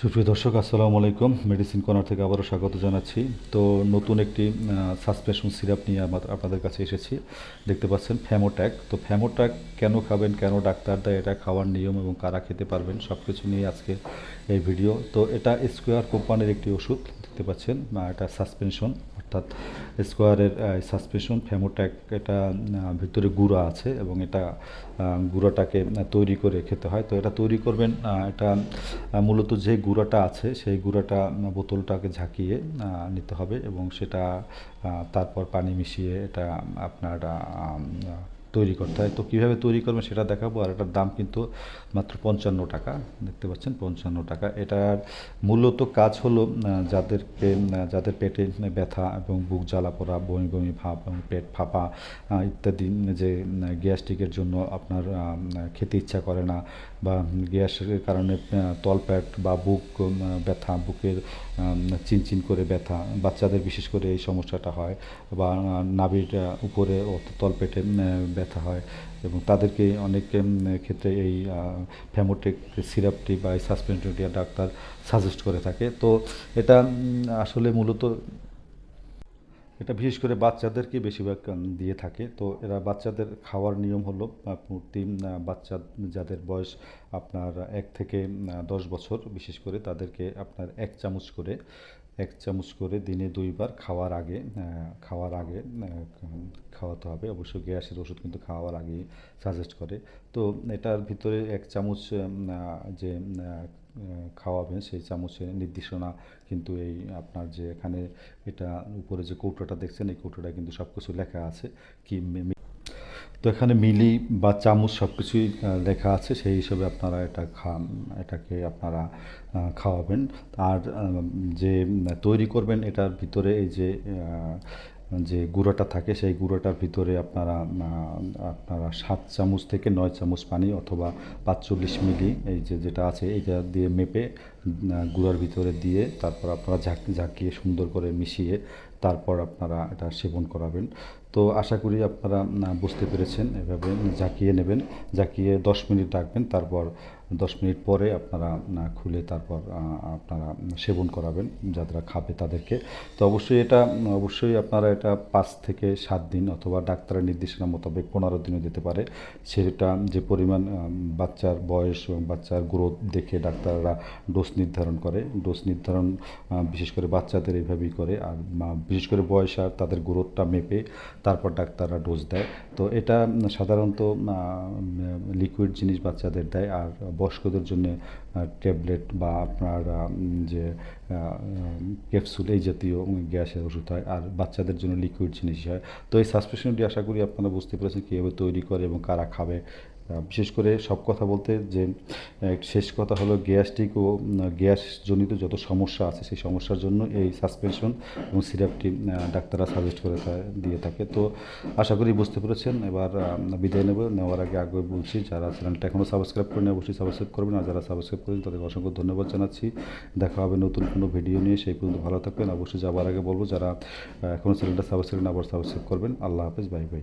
সুপ্রিয় দর্শক, আসসালামু আলাইকুম। মেডিসিন কর্নার থেকে আবারও স্বাগত জানাচ্ছি। তো নতুন একটি সাসপেনশন সিরাপ নিয়ে আমার আপনাদের কাছে এসেছি। দেখতে পাচ্ছেন ফ্যামোট্যাক তো ফ্যামোট্যাক কেন খাবেন, কেন ডাক্তার দেয়, এটা খাওয়ার নিয়ম এবং কারা খেতে পারবেন সব কিছু নিয়ে আজকে এই ভিডিও তো এটা স্কোয়ার কোম্পানির একটি ওষুধ। দেখতে পাচ্ছেন এটা সাসপেনশন অর্থাৎ স্কোয়ারের সাসপেনশন ফ্যামোট্যাক এটা ভিতরে গুঁড়া আছে এবং এটা গুঁড়াটাকে তৈরি করে খেতে হয়। তো এটা তৈরি করবেন এটা মূলত যে গুঁড়াটা আছে, সেই গুঁড়াটা বোতলটাকে ঝাঁকিয়ে নিতে হবে এবং সেটা তারপর পানি মিশিয়ে এটা আপনার তৈরি করতে হয়। তো কীভাবে তৈরি করবেন সেটা দেখাবো। আর এটার দাম কিন্তু মাত্র পঞ্চান্ন টাকা। দেখতে পাচ্ছেন পঞ্চান্ন টাকা। এটার মূলত কাজ হলো যাদেরকে যাদের পেটে ব্যথা এবং বুক জ্বালা পড়া বমি বমি ভাব এবং পেট ফাঁপা ইত্যাদি যে গ্যাস্ট্রিকের জন্য আপনার খেতে ইচ্ছা করে না বা গ্যাসের কারণে আহ, তলপেট বা বুক ব্যথা বুকের চিনচিন করে ব্যথা বাচ্চাদের বিশেষ করে এই সমস্যাটা হয় বা নাভির উপরে তলপেটে উম, ব্যথা হয় এবং তাদেরকে অনেক ক্ষেত্রে এই ফ্যামোটেক সিরাপটি বা এই সাসপেনশনটি ডাক্তার সাজেস্ট করে থাকে। তো এটা আসলে মূলত এটা বিশেষ করে বাচ্চাদেরকে বেশিরভাগ দিয়ে থাকে। তো এরা বাচ্চাদের খাওয়ার নিয়ম হলো প্রতি বাচ্চা, যাদের বয়স আপনার এক থেকে দশ বছর, বিশেষ করে তাদেরকে আপনার এক চামচ করে এক চামচ করে দিনে দুইবার খাওয়ার আগে খাওয়ার আগে খাওয়াতে হবে। অবশ্যই গ্যাসের ওষুধ কিন্তু খাওয়ার আগেই সাজেস্ট করে। তো এটার ভিতরে এক চামচ যে খাওয়াবেন সেই চামচের নির্দেশনা কিন্তু এই আপনার যে এখানে এটা উপরে যে কৌটোটা দেখছেন, এই কৌটোটা কিন্তু সব কিছু লেখা আছে। কি তো এখানে মিলি বা চামচ সব কিছুই লেখা আছে, সেই হিসেবে আপনারা এটা খান, এটাকে আপনারা খাওয়াবেন। আর যে তৈরি করবেন এটার ভিতরে এই যে যে গুঁড়োটা থাকে, সেই গুঁড়োটার ভিতরে আপনারা আপনারা সাত চামচ থেকে নয় চামচ পানি অথবা পাঁচচল্লিশ মিলি, এই যে যেটা আছে, এইটা দিয়ে মেপে গুঁড়ার ভিতরে দিয়ে তারপর আপনারা ঝাঁক, ঝাঁকিয়ে সুন্দর করে মিশিয়ে তারপর আপনারা এটা সেবন করাবেন। তো আশা করি আপনারা বুঝতে পেরেছেন। এভাবে ঝাঁকিয়ে নেবেন। ঝাঁকিয়ে দশ মিনিট রাখবেন। তারপর দশ মিনিট পরে আপনারা খুলে তারপর আপনারা সেবন করাবেন যারা খাবে তাদেরকে। তো অবশ্যই এটা, অবশ্যই আপনারা এটা পাঁচ থেকে সাত দিন অথবা ডাক্তারের নির্দেশনা মোতাবেক পনেরো দিনও দিতে পারে। সেটা যে পরিমাণ বাচ্চার বয়স এবং বাচ্চার গ্রোথ দেখে ডাক্তাররা ডোজ নির্ধারণ করে ডোজ নির্ধারণ বিশেষ করে বাচ্চাদের এইভাবেই করে। আর বিশেষ করে বয়স আর তাদের গ্রোথটা মেপে তারপর ডাক্তাররা ডোজ দেয়। তো এটা সাধারণত লিকুইড জিনিস বাচ্চাদের দেয়। আর বয়স্কদের জন্য ট্যাবলেট বা আপনার যে ক্যাপসুল এই জাতীয় গ্যাসের ওষুধ হয়। আর বাচ্চাদের জন্য লিকুইড জিনিস হয়। তো এই সাসপেনশনটি আশা করি আপনারা বুঝতে পেরেছেন কীভাবে তৈরি করে এবং কারা খাবে। বিশেষ করে সব কথা বলতে যে শেষ কথা হলো গ্যাস্ট্রিক ও গ্যাসজনিত যত সমস্যা আছে সেই সমস্যার জন্য এই সাসপেনশন এবং সিরাপটি ডাক্তাররা সাজেস্ট করে দিয়ে থাকে। তো আশা করি বুঝতে পেরেছেন। এবার বিদায় নেব। নেওয়ার আগে আগে বলছি, যারা চ্যানেলটা এখনও সাবস্ক্রাইব করেন, অবশ্যই সাবস্ক্রাইব করবেন। আর যারা সাবস্ক্রাইব করেন, তাদেরকে অসংখ্য ধন্যবাদ জানাচ্ছি। দেখা হবে নতুন কোনো ভিডিও নিয়ে। সেই পর্যন্ত ভালো থাকবেন। অবশ্যই যাওয়ার আগে বলব, যারা এখনও চ্যানেলটা সাবস্ক্রাইব আবার সাবস্ক্রাইব করবেন। আল্লাহ হাফেজ। Bye bye.